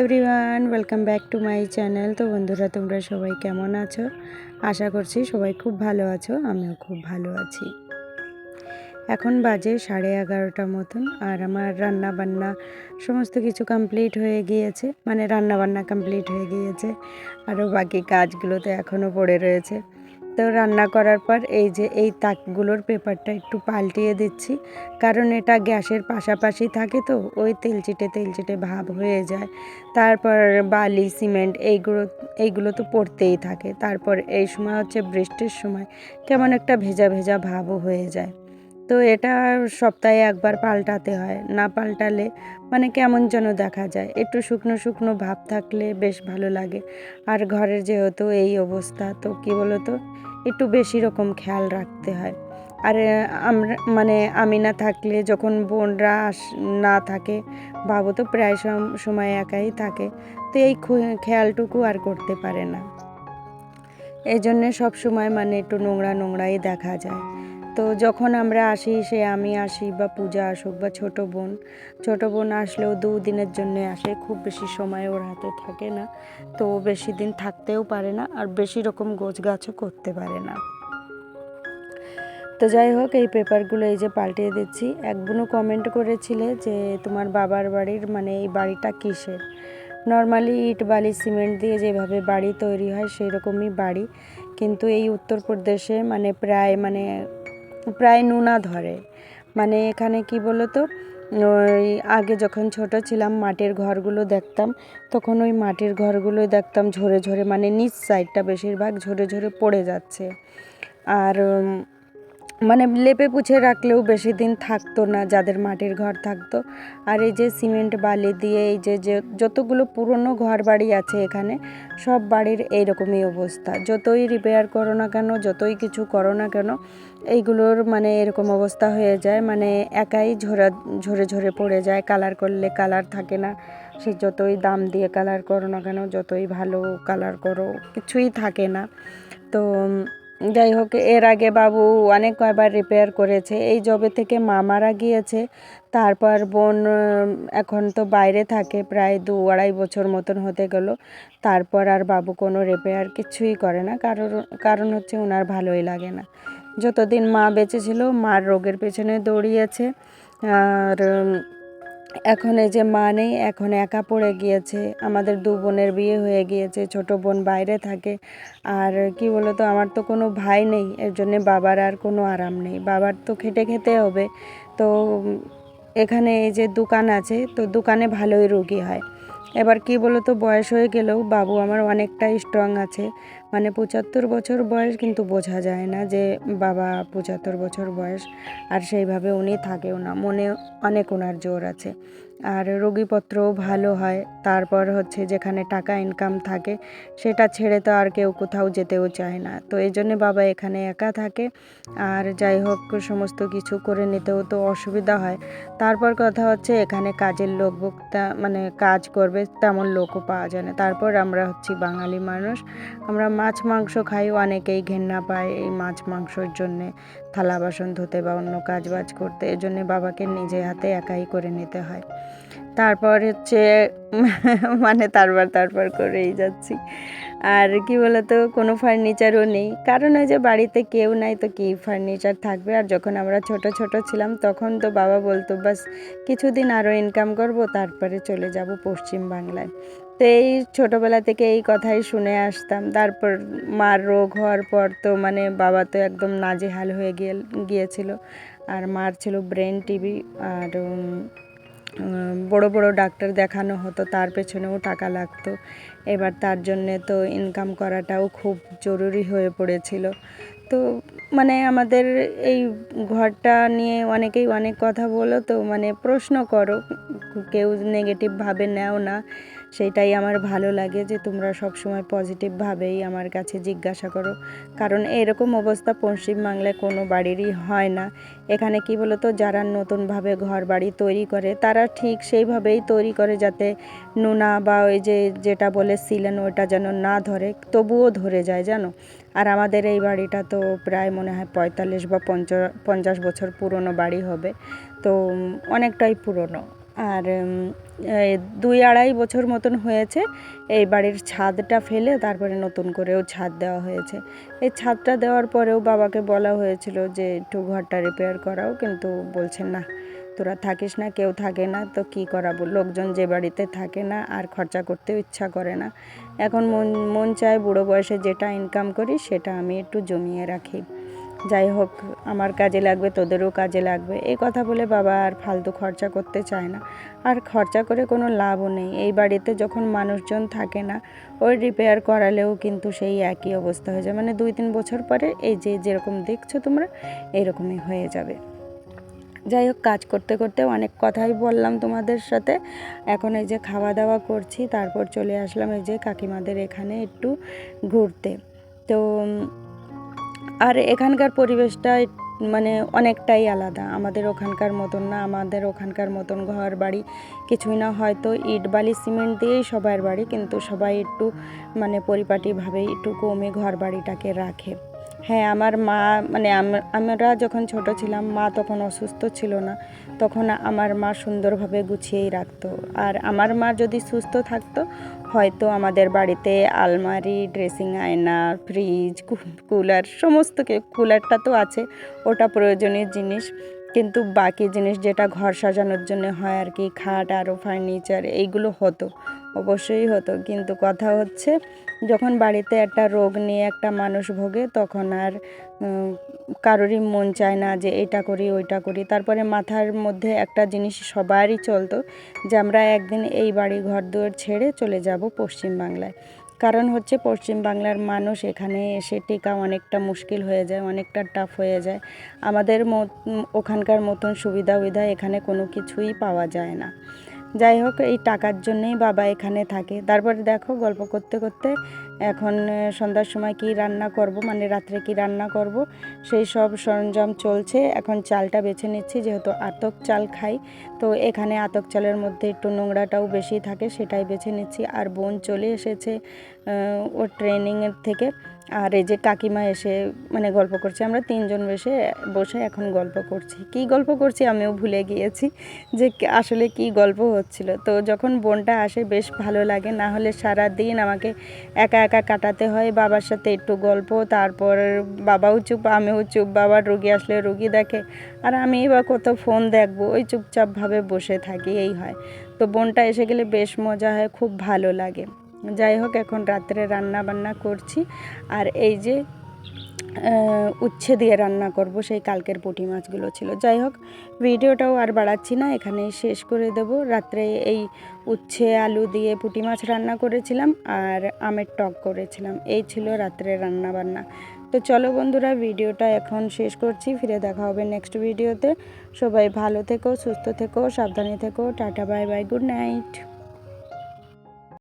Everyone welcome back to my channel তো বন্ধুরা, তোমরা সবাই কেমন আছো? আশা করছি সবাই খুব ভালো আছো, আমিও খুব ভালো আছি। এখন বাজে সাড়ে এগারোটার মতন, আর আমার রান্না বান্না সমস্ত কিছু কমপ্লিট হয়ে গিয়েছে। মানে রান্না বান্না কমপ্লিট হয়ে গিয়েছে, আরও বাকি কাজগুলো তো এখনও পড়ে রয়েছে। তো রান্না করার পর এই যে এই তাকগুলোর পেপারটা একটু পাল্টিয়ে দিচ্ছি। কারণ এটা গ্যাসের পাশাপাশি থাকে তো, ওই তেলচিটে তেলচিটে ভাব হয়ে যায়। তারপর বালি, সিমেন্ট এইগুলো এইগুলো তো পড়তেই থাকে। তারপর এই সময় হচ্ছে বৃষ্টির সময় কেমন একটা ভেজা ভেজা ভাবও হয়ে যায়। তো এটা সপ্তাহে একবার পাল্টাতে হয়, না পাল্টালে মানে কেমন যেন দেখা যায়। একটু শুকনো শুকনো ভাব থাকলে বেশ ভালো লাগে। আর ঘরের যেহেতু এই অবস্থা, তো কী বলো তো একটু বেশি রকম খেয়াল রাখতে হয়। আর আমরা মানে আমি না থাকলে যখন বোনরা আস, না থাকে, বাবু তো প্রায় সম- সময় একাই থাকে, তো এই খেয়ালটুকু আর করতে পারে না। এই জন্যে সব সময় মানে একটু নোংরা নোংরাই দেখা যায়। তো যখন আমরা আসি, সে আমি আসি বা পূজা আসুক বা ছোট বোন। ছোট বোন আসলেও দুদিনের জন্য আসে, খুব বেশি সময় ওর হাতে থাকে না। তো বেশি দিন থাকতেও পারে না আর বেশি রকম গোছ গাছও করতে পারে না। তো যাই হোক, এই পেপারগুলো এই যে পাল্টিয়ে দিচ্ছি। এক বোনও কমেন্ট করেছিলে যে তোমার বাবার বাড়ির মানে এই বাড়িটা কিসের? নর্মালি ইট, বালি, সিমেন্ট দিয়ে যেভাবে বাড়ি তৈরি হয় সেই রকমই বাড়ি। কিন্তু এই উত্তরপ্রদেশে মানে প্রায় মানে প্রায় নুনা ধরে। মানে এখানে কি বলো তো ওই আগে যখন ছোট ছিলাম মাটির ঘরগুলো দেখতাম, তখন ওই মাটির ঘরগুলো দেখতাম ঝরে ঝরে মানে নিচ সাইডটা বেশিরভাগ ঝরে ঝরে পড়ে যাচ্ছে। আর মানে লেপে পুছে রাখলেও বেশি দিন থাকতো না যাদের মাটির ঘর থাকতো। আর এই যে সিমেন্ট, বালি দিয়ে এই যে যে যতগুলো পুরনো ঘর বাড়ি আছে এখানে, সব বাড়ির এইরকমই অবস্থা। যতই রিপেয়ার করো না কেন, যতই কিছু করো না কেন, এইগুলোর মানে এরকম অবস্থা হয়ে যায়। মানে একাই ঝরা, ঝরে ঝরে পড়ে যায়। কালার করলে কালার থাকে না। সে যতই দাম দিয়ে কালার করো না কেন, যতই ভালো কালার করো, কিছুই থাকে না। তো যাই হোক, এর আগে বাবু অনেক কয়বার রিপেয়ার করেছে। এই জবে থেকে মা মারা গিয়েছে। তারপর বোন এখন তো বাইরে থাকে, প্রায় দু আড়াই বছর মতন হতে গেল। তারপর আর বাবু কোনো রিপেয়ার কিছুই করে না। কারণ কারণ হচ্ছে ওনার ভালোই লাগে না। যতদিন মা বেঁচে ছিল, মার রোগের পেছনে দৌড়িয়েছে। আর এখন এই যে মা নেই, এখন একা পড়ে গিয়েছে। আমাদের দু বোনের বিয়ে হয়ে গিয়েছে, ছোট বোন বাইরে থাকে। আর কি বলতো, আমার তো কোনো ভাই নেই, এর জন্যে বাবার আর কোনো আরাম নেই। বাবার তো খেটে খেতে হবে। তো এখানে এই যে দোকান আছে, তো দোকানে ভালোই রুগী হয়। এবার কি বলতো, বয়স হয়ে গেলেও বাবু আমার অনেকটাই স্ট্রং আছে। মানে পঁচাত্তর বছর বয়স কিন্তু বোঝা যায় না যে বাবা পঁচাত্তর বছর বয়স আর সেইভাবে উনি থাকেও না। মনে অনেক ওনার জোর আছে। আর রোগীপত্রও ভালো হয়। তারপর হচ্ছে যেখানে টাকা ইনকাম থাকে, সেটা ছেড়ে তো আর কেউ কোথাও যেতেও চায় না। তো এই জন্যে বাবা এখানে একা থাকে। আর যাই হোক, সমস্ত কিছু করে নিতেও তো অসুবিধা হয়। তারপর কথা হচ্ছে এখানে কাজের লোক মানে কাজ করবে, তেমন লোকও পাওয়া যায় না। তারপর আমরা হচ্ছি বাঙালি মানুষ। আমরা মাছ, মাংস খাই, অনেকেই ঘেন্না পায় এই মাছ, মাংসর জন্যে। থালা, বাসন ধুতে বা অন্য কাজ বাজ করতে এই জন্যে বাবাকে নিজে হাতে একাই করে নিতে হয়। তারপর হচ্ছে মানে তারপর তারপর করেই যাচ্ছি। আর কি বলতো, কোনো ফার্নিচারও নেই। কারণ ওই যে বাড়িতে কেউ নাই তো কি ফার্নিচার থাকবে? আর যখন আমরা ছোট ছোট ছিলাম, তখন তো বাবা বলতো, বাস, কিছুদিন আরও ইনকাম করব, তারপরে চলে যাব পশ্চিম বাংলায়। তো এই ছোটোবেলা থেকে এই কথাই শুনে আসতাম। তারপর মার রোগ হওয়ার পর তো মানে বাবা তো একদম নাজেহাল হয়ে গিয়ে, গিয়েছিল। আর মার ছিল ব্রেন টিভি আর বড় বড় ডাক্তার দেখানো হতো, তার পেছনেও টাকা লাগতো। এবার তার জন্যে তো ইনকাম করাটাও খুব জরুরি হয়ে পড়েছিল। তো মানে আমাদের এই ঘরটা নিয়ে অনেকেই অনেক কথা বলো, তো মানে প্রশ্ন করো, কেউ নেগেটিভভাবে নেও না। সেটাই আমার ভালো লাগে যে তোমরা সব সময় পজিটিভভাবেই আমার কাছে জিজ্ঞাসা করো। কারণ এরকম অবস্থা পশ্চিমবাংলায় কোনো বাড়িরই হয় না। এখানে কি বলতো, যারা নতুনভাবে ঘর বাড়ি তৈরি করে, তারা ঠিক সেইভাবেই তৈরি করে যাতে নোনা বা ওই যে যেটা বলে সিলেন, ওটা যেন না ধরে, তবুও ধরে যায়, জানো? আর আমাদের এই বাড়িটা তো প্রায় মনে হয় পঁয়তাল্লিশ বা পঞ্চা- পঞ্চাশ বছর পুরনো বাড়ি হবে। তো অনেকটাই পুরনো। আর দুই আড়াই বছর মতন হয়েছে, এই বাড়ির ছাদটা ফেলে তারপরে নতুন করেও ছাদ দেওয়া হয়েছে। এই ছাদটা দেওয়ার পরেও বাবাকে বলা হয়েছিল যে, একটু ঘরটা রিপেয়ার করাও। কিন্তু বলছেন, না, তোরা থাকিস না, কেউ থাকে না, তো কি করাবো? লোকজন যে বাড়িতে থাকে না, আর খরচা করতেও ইচ্ছা করে না। এখন মন মন চায় বুড়ো বয়সে যেটা ইনকাম করি, সেটা আমি একটু জমিয়ে রাখি। যাই হোক, আমার কাজে লাগবে, তোদেরও কাজে লাগবে। এই কথা বলে বাবা আর ফালতু খরচা করতে চায় না। আর খরচা করে কোনো লাভও নেই। এই বাড়িতে যখন মানুষজন থাকে না, ওই রিপেয়ার করালেও কিন্তু সেই একই অবস্থা হয়ে যায়। মানে দুই তিন বছর পরে এই যে যেরকম দেখছ তোমরা, এরকমই হয়ে যাবে। যাই হোক, কাজ করতে করতে অনেক কথাই বললাম তোমাদের সাথে। এখন এই যে খাওয়া দাওয়া করছি, তারপর চলে আসলাম এই যে কাকিমাদের এখানে একটু ঘুরতে। তো আর এখানকার পরিবেশটা মানে অনেকটাই আলাদা। আমাদের ওখানকার মতন না, আমাদের ওখানকার মতন ঘর বাড়ি কিছুই না। হয়তো ইট, বালি, সিমেন্ট দিয়েই সবার বাড়ি, কিন্তু সবাই একটু মানে পরিপাটিভাবে একটু কমে ঘর বাড়িটাকে রাখে। হ্যাঁ আমার মা মানে আমরা যখন ছোট ছিলাম, মা তখন অসুস্থ ছিল না। তখন আমার মা সুন্দরভাবে গুছিয়েই রাখতো। আর আমার মা যদি সুস্থ থাকতো, হয়তো আমাদের বাড়িতে আলমারি, ড্রেসিং আয়না, ফ্রিজ কুলার, সমস্ত কুলারটা তো আছে। ওটা প্রয়োজনীয় জিনিস। কিন্তু বাকি জিনিস যেটা ঘর সাজানোর জন্য হয় আর কি, খাট আরও ফার্নিচার এইগুলো হতো, অবশ্যই হতো। কিন্তু কথা হচ্ছে, যখন বাড়িতে একটা রোগ নিয়ে একটা মানুষ ভোগে, তখন আর কারোরই মন চায় না যে এটা করি, ওইটা করি। তারপরে মাথার মধ্যে একটা জিনিস সবারই চলতো যে আমরা একদিন এই বাড়ি ঘর দুয়ার ছেড়ে চলে যাব পশ্চিম বাংলায় কারণ হচ্ছে পশ্চিমবাংলার মানুষ এখানে এসে টেকা অনেকটা মুশকিল হয়ে যায়, অনেকটা টাফ হয়ে যায়। আমাদের ওখানকার মতন সুবিধা উবিধা এখানে কোনো কিছুই পাওয়া যায় না। যাই হোক, এই টাকার জন্যেই বাবা এখানে থাকে। তারপরে দেখো, গল্প করতে করতে এখন সন্ধ্যার সময় কি রান্না করব মানে রাত্রে কি রান্না করব, সেই সব সরঞ্জাম চলছে। এখন চালটা বেছে নিচ্ছি, যেহেতু আতক চাল খাই, তো এখানে আতক চালের মধ্যে একটু নোংরাটাও বেশি থাকে, সেটাই বেছে নিচ্ছি। আর বোন চলে এসেছে ওর ট্রেনিংয়ের থেকে। আর এই যে কাকিমা এসে মানে গল্প করছে, আমরা তিনজন বসে বসে এখন গল্প করছি। কি গল্প করছি আমিও ভুলে গিয়েছি যে আসলে কি গল্প হচ্ছিল। তো যখন বোনটা আসে, বেশ ভালো লাগে, না হলে সারা দিন আমাকে একা একা কাটাতে হয়, বাবার সাথে একটু গল্প, তারপর বাবাও চুপ, আমিও চুপ, বাবার রুগী আসলে রুগী দেখে, আর আমি বা কত ফোন দেখব, ওই চুপচাপভাবে বসে থাকি, এই হয়। তো বোনটা এসে গেলে বেশ মজা হয়, খুব ভালো লাগে। যাই হোক, এখন রাত্রে রান্না বান্না করছি। আর এই যে উচ্ছে দিয়ে রান্না করব, সেই কালকের পুঁটি মাছগুলো ছিল। যাই হোক, ভিডিওটাও আর বাড়াচ্ছি না, এখানেই শেষ করে দেব। রাত্রে এই উচ্ছে, আলু দিয়ে পুঁটি মাছ রান্না করেছিলাম, আর আমের টক করেছিলাম। এই ছিল রাত্রে রান্না বান্না। তো চলো বন্ধুরা, ভিডিওটা এখন শেষ করছি। ফিরে দেখা হবে নেক্সট ভিডিওতে সবাই ভালো থেকো, সুস্থ থেকো, সাবধানে থেকো। Tata bye bye good night